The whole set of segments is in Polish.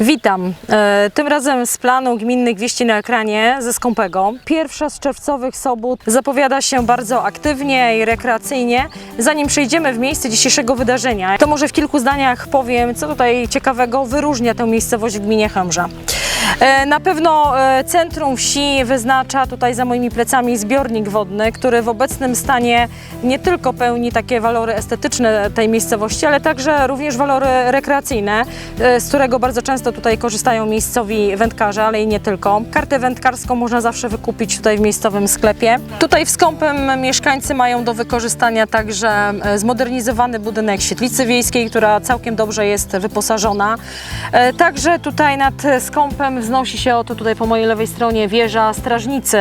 Witam. E, Tym razem z planu gminnych wieści na ekranie ze Skąpego. Pierwsza z czerwcowych sobót zapowiada się bardzo aktywnie i rekreacyjnie. Zanim przejdziemy w miejsce dzisiejszego wydarzenia, to może w kilku zdaniach powiem, co tutaj ciekawego wyróżnia tę miejscowość w gminie Chemża. E, Na pewno e, centrum wsi wyznacza tutaj za moimi plecami zbiornik wodny, który w obecnym stanie nie tylko pełni takie walory estetyczne tej miejscowości, ale także również walory rekreacyjne, e, z którego bardzo często tutaj korzystają miejscowi wędkarze, ale i nie tylko. Kartę wędkarską można zawsze wykupić tutaj w miejscowym sklepie. Tutaj w Skąpem mieszkańcy mają do wykorzystania także zmodernizowany budynek świetlicy wiejskiej, która całkiem dobrze jest wyposażona. Także tutaj nad Skąpem wznosi się oto tutaj po mojej lewej stronie wieża strażnicy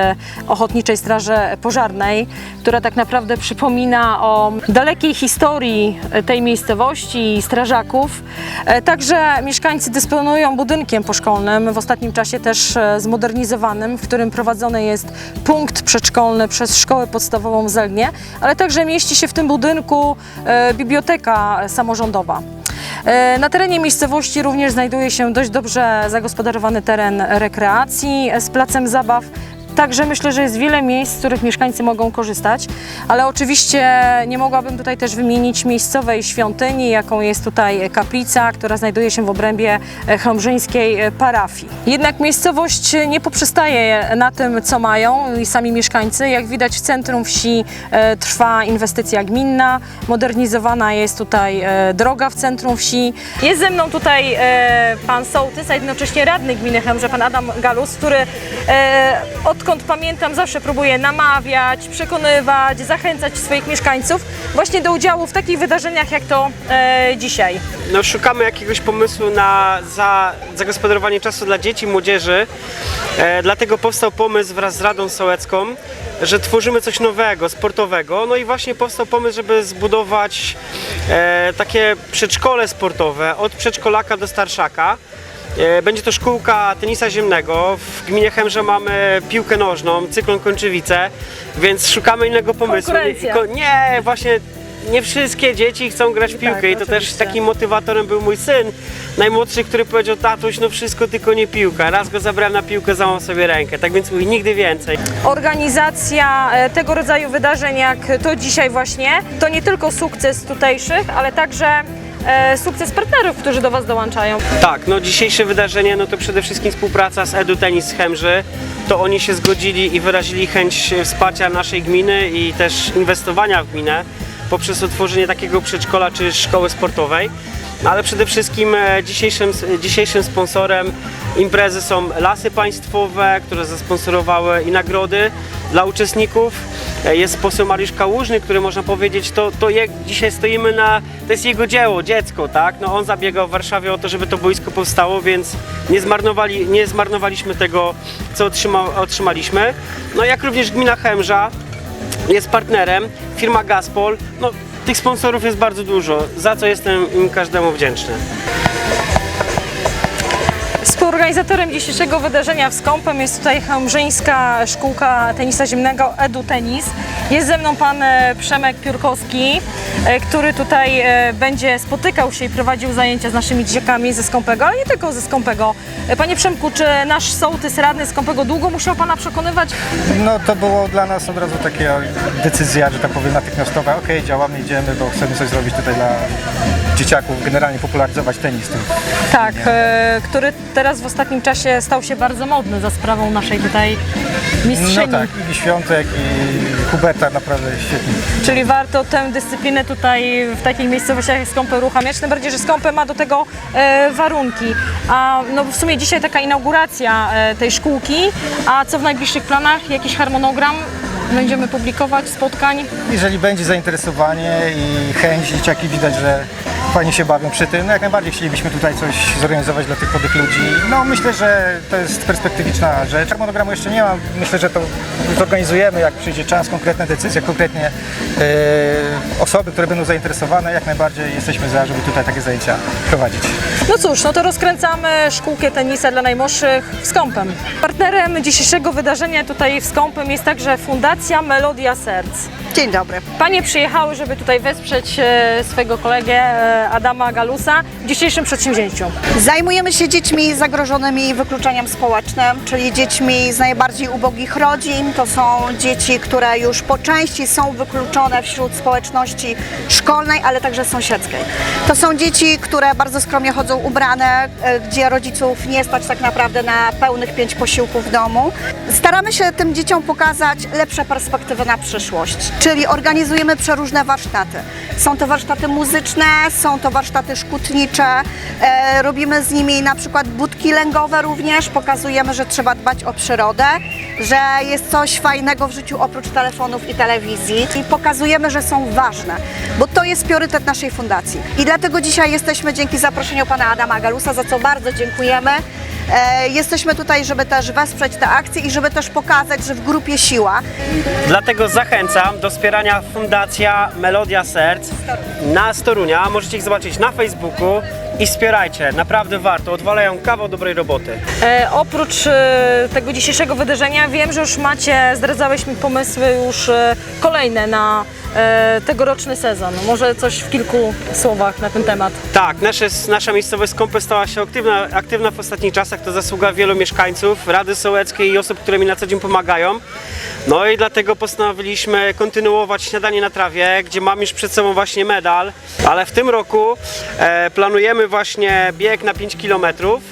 Ochotniczej Straży Pożarnej, która tak naprawdę przypomina o dalekiej historii tej miejscowości i strażaków. E, Także mieszkańcy dysponują budynkiem poszkolnym, w ostatnim czasie też e, zmodernizowanym, w którym prowadzony jest punkt przedszkolny przez szkołę podstawową w Zelnie, ale także mieści się w tym budynku e, biblioteka samorządowa. Na terenie miejscowości również znajduje się dość dobrze zagospodarowany teren rekreacji z placem zabaw. Także myślę, że jest wiele miejsc, z których mieszkańcy mogą korzystać, ale oczywiście nie mogłabym tutaj też wymienić miejscowej świątyni, jaką jest tutaj kaplica, która znajduje się w obrębie e, chełmżyńskiej e, parafii. Jednak miejscowość nie poprzestaje na tym, co mają i sami mieszkańcy. Jak widać w centrum wsi e, trwa inwestycja gminna, modernizowana jest tutaj droga w centrum wsi. Jest ze mną tutaj pan sołtys, a jednocześnie radny gminy Chemże, pan Adam Galus, który e, odkąd pamiętam zawsze próbuje namawiać, przekonywać, zachęcać swoich mieszkańców właśnie do udziału w takich wydarzeniach jak to e, dzisiaj. no, szukamy jakiegoś pomysłu na za, zagospodarowanie czasu dla dzieci, młodzieży. E, dlatego powstał pomysł wraz z Radą Sołecką, że tworzymy coś nowego, sportowego. No i właśnie powstał pomysł, żeby zbudować e, takie przedszkole sportowe od przedszkolaka do starszaka. E, Będzie to szkółka tenisa ziemnego. W gminie Chemrze mamy piłkę nożną, cyklon Kończywice, więc szukamy innego pomysłu. Konkurencja. Nie, właśnie nie wszystkie dzieci chcą grać w piłkę Tak, i to też oczywiście. takim motywatorem był mój syn, najmłodszy, który powiedział, tatuś, no wszystko tylko nie piłka. Raz go zabrałem na piłkę, załamał sobie rękę, tak więc mówi, nigdy więcej. Organizacja e, tego rodzaju wydarzeń jak to dzisiaj właśnie, to nie tylko sukces tutejszych, ale także e, sukces partnerów, którzy do Was dołączają. Tak, no dzisiejsze wydarzenie, no to przede wszystkim współpraca z Edu Tenis Chemży. To oni się zgodzili i wyrazili chęć wsparcia naszej gminy i też inwestowania w gminę poprzez otworzenie takiego przedszkola czy szkoły sportowej. Ale przede wszystkim e, dzisiejszym, dzisiejszym sponsorem imprezy są Lasy Państwowe, które zasponsorowały i nagrody dla uczestników. E, Jest poseł Mariusz Kałużny, który można powiedzieć, to, to je, dzisiaj stoimy na, to jest jego dzieło, dziecko, tak? No on zabiegał w Warszawie o to, żeby to boisko powstało, więc nie, zmarnowali, nie zmarnowaliśmy tego, co otrzyma, otrzymaliśmy. No jak również gmina Chemża jest partnerem, firma Gaspol, no tych sponsorów jest bardzo dużo, za co jestem im każdemu wdzięczny. Współorganizatorem dzisiejszego wydarzenia w Skąpem jest tutaj Chełmżyńska Szkółka Tenisa Ziemnego Edu Tenis. Jest ze mną pan e, Przemek Piórkowski, e, który tutaj e, będzie spotykał się i prowadził zajęcia z naszymi dzieciakami ze Skąpego, ale nie tylko ze Skąpego. Panie Przemku, czy nasz sołtys radny Skąpego długo musiał pana przekonywać? No to było dla nas od razu taka decyzja, że tak powiem natychmiastowa. Okej, działamy, idziemy, bo chcemy coś zrobić tutaj dla dzieciaków, generalnie popularyzować tenis. tu. Tak, który teraz w ostatnim czasie stał się bardzo modny za sprawą naszej tutaj mistrzyni. No tak, i Świątek, i Huberta naprawdę świetnie. Czyli warto tę dyscyplinę tutaj w takich miejscowościach jak Skąpę uruchamiać, tym bardziej, że Skąpę ma do tego e, warunki. A no w sumie dzisiaj taka inauguracja e, tej szkółki, a co w najbliższych planach? Jakiś harmonogram będziemy publikować, spotkań? Jeżeli będzie zainteresowanie i chęć, dzieciaki widać, że fajnie się bawią przy tym, no jak najbardziej chcielibyśmy tutaj coś zorganizować dla tych młodych ludzi. No myślę, że to jest perspektywiczna rzecz. Harmonogramu jeszcze nie mam, myślę, że to zorganizujemy, jak przyjdzie czas, konkretne decyzje, konkretnie e, osoby, które będą zainteresowane, jak najbardziej jesteśmy za, żeby tutaj takie zajęcia prowadzić. No cóż, no to rozkręcamy szkółkę tenisa dla najmłodszych w Skąpem. Partnerem dzisiejszego wydarzenia tutaj w Skąpem jest także Fundacja Melodia Serc. Dzień dobry. Panie przyjechały, żeby tutaj wesprzeć e, swojego kolegę e, Adama Galusa w dzisiejszym przedsięwzięciu. Zajmujemy się dziećmi zagrożonymi wykluczeniem społecznym, czyli dziećmi z najbardziej ubogich rodzin. To są dzieci, które już po części są wykluczone wśród społeczności szkolnej, ale także sąsiedzkiej. To są dzieci, które bardzo skromnie chodzą ubrane, e, gdzie rodziców nie stać tak naprawdę na pełnych pięć posiłków w domu. Staramy się tym dzieciom pokazać lepsze perspektywy na przyszłość, czyli organizujemy przeróżne warsztaty. Są to warsztaty muzyczne, są to warsztaty szkutnicze, e, robimy z nimi na przykład budki lęgowe również, pokazujemy, że trzeba dbać o przyrodę, że jest coś fajnego w życiu oprócz telefonów i telewizji i pokazujemy, że są ważne, bo to jest priorytet naszej fundacji. I dlatego dzisiaj jesteśmy dzięki zaproszeniu pana Adama Galusa, za co bardzo dziękujemy. E, Jesteśmy tutaj, żeby też wesprzeć tę akcję i żeby też pokazać, że w grupie siła. Dlatego zachęcam do wspierania Fundacja Melodia Serc na Storunia. Możecie ich zobaczyć na Facebooku i wspierajcie. Naprawdę warto. Odwalają kawał dobrej roboty. E, oprócz e, tego dzisiejszego wydarzenia wiem, że już macie, zdradzałeś mi pomysły już e, kolejne na e, tegoroczny sezon. Może coś w kilku słowach na ten temat. Tak, nasze, nasza miejscowość Skąpe stała się aktywna, aktywna w ostatnich czasach. To zasługa wielu mieszkańców, Rady Sołeckiej i osób, które mi na co dzień pomagają. No i dlatego postanowiliśmy kontynuować śniadanie na trawie, gdzie mam już przed sobą właśnie medal. Ale w tym roku e, planujemy właśnie bieg na 5 kilometrów.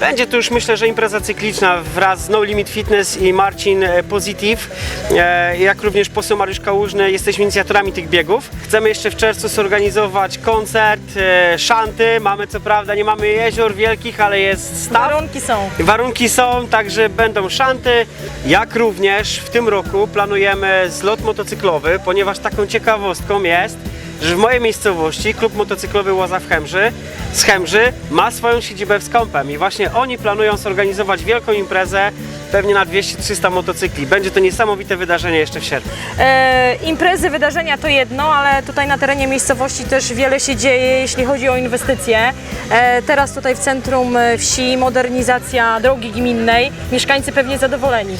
Będzie to już myślę, że impreza cykliczna wraz z No Limit Fitness i Marcin e, Positive, e, jak również poseł Mariusz Kałużny, jesteśmy inicjatorami tych biegów. Chcemy jeszcze w czerwcu zorganizować koncert, e, szanty. Mamy co prawda, nie mamy jezior wielkich, ale jest staw. Warunki są. Warunki są, także będą szanty, jak również w tym roku planujemy zlot motocyklowy, ponieważ taką ciekawostką jest, że w mojej miejscowości klub motocyklowy Łaza w Chemży z Chemży ma swoją siedzibę w Skąpem i właśnie oni planują zorganizować wielką imprezę pewnie na 200-300 motocykli. Będzie to niesamowite wydarzenie jeszcze w sierpniu. E, imprezy, wydarzenia to jedno, ale tutaj na terenie miejscowości też wiele się dzieje, jeśli chodzi o inwestycje. E, teraz tutaj w centrum e, wsi modernizacja drogi gminnej. Mieszkańcy pewnie zadowoleni.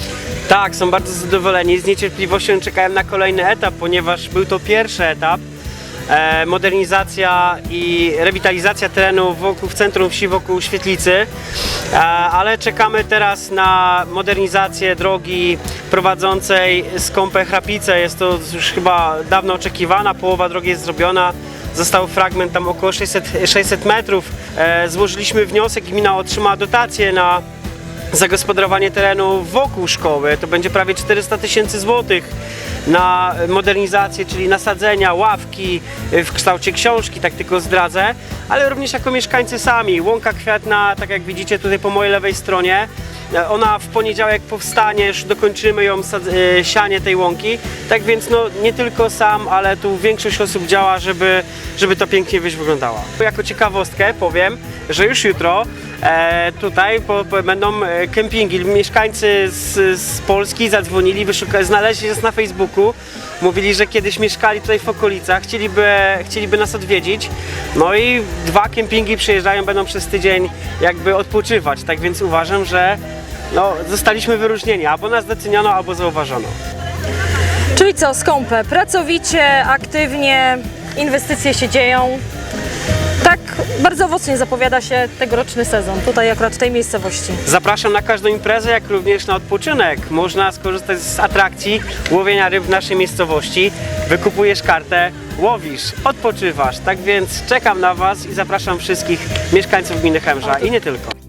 Tak, są bardzo zadowoleni, z niecierpliwością czekają na kolejny etap, ponieważ był to pierwszy etap. E, modernizacja i rewitalizacja terenu wokół, w centrum wsi wokół Świetlicy, e, ale czekamy teraz na modernizację drogi prowadzącej z Kąpę Chrapice. Jest to już chyba dawno oczekiwana, połowa drogi jest zrobiona. Został fragment tam około 600, 600 metrów. E, złożyliśmy wniosek, gmina otrzymała dotację na zagospodarowanie terenu wokół szkoły. To będzie prawie 400 tysięcy złotych na modernizację, czyli nasadzenia, ławki y, w kształcie książki, tak tylko zdradzę, ale również jako mieszkańcy sami. Łąka kwiatna, tak jak widzicie tutaj po mojej lewej stronie, e, ona w poniedziałek powstanie, już dokończymy ją, e, sianie tej łąki. Tak więc no, nie tylko sam, ale tu większość osób działa, żeby, żeby to pięknie wyjść wyglądało. Jako ciekawostkę powiem, że już jutro e, tutaj będą e, kempingi. Mieszkańcy z, z Polski zadzwonili, wyszuka, znaleźli nas na Facebooku. Mówili, że kiedyś mieszkali tutaj w okolicach, chcieliby, chcieliby nas odwiedzić. No i dwa kempingi przyjeżdżają, będą przez tydzień jakby odpoczywać. Tak więc uważam, że no, zostaliśmy wyróżnieni. Albo nas doceniono, albo zauważono. Czyli co, skąpe, pracowicie, aktywnie, inwestycje się dzieją. Tak bardzo owocnie zapowiada się tegoroczny sezon, tutaj akurat w tej miejscowości. Zapraszam na każdą imprezę, jak również na odpoczynek. Można skorzystać z atrakcji łowienia ryb w naszej miejscowości. Wykupujesz kartę, łowisz, odpoczywasz. Tak więc czekam na Was i zapraszam wszystkich mieszkańców gminy Chemża i nie tylko.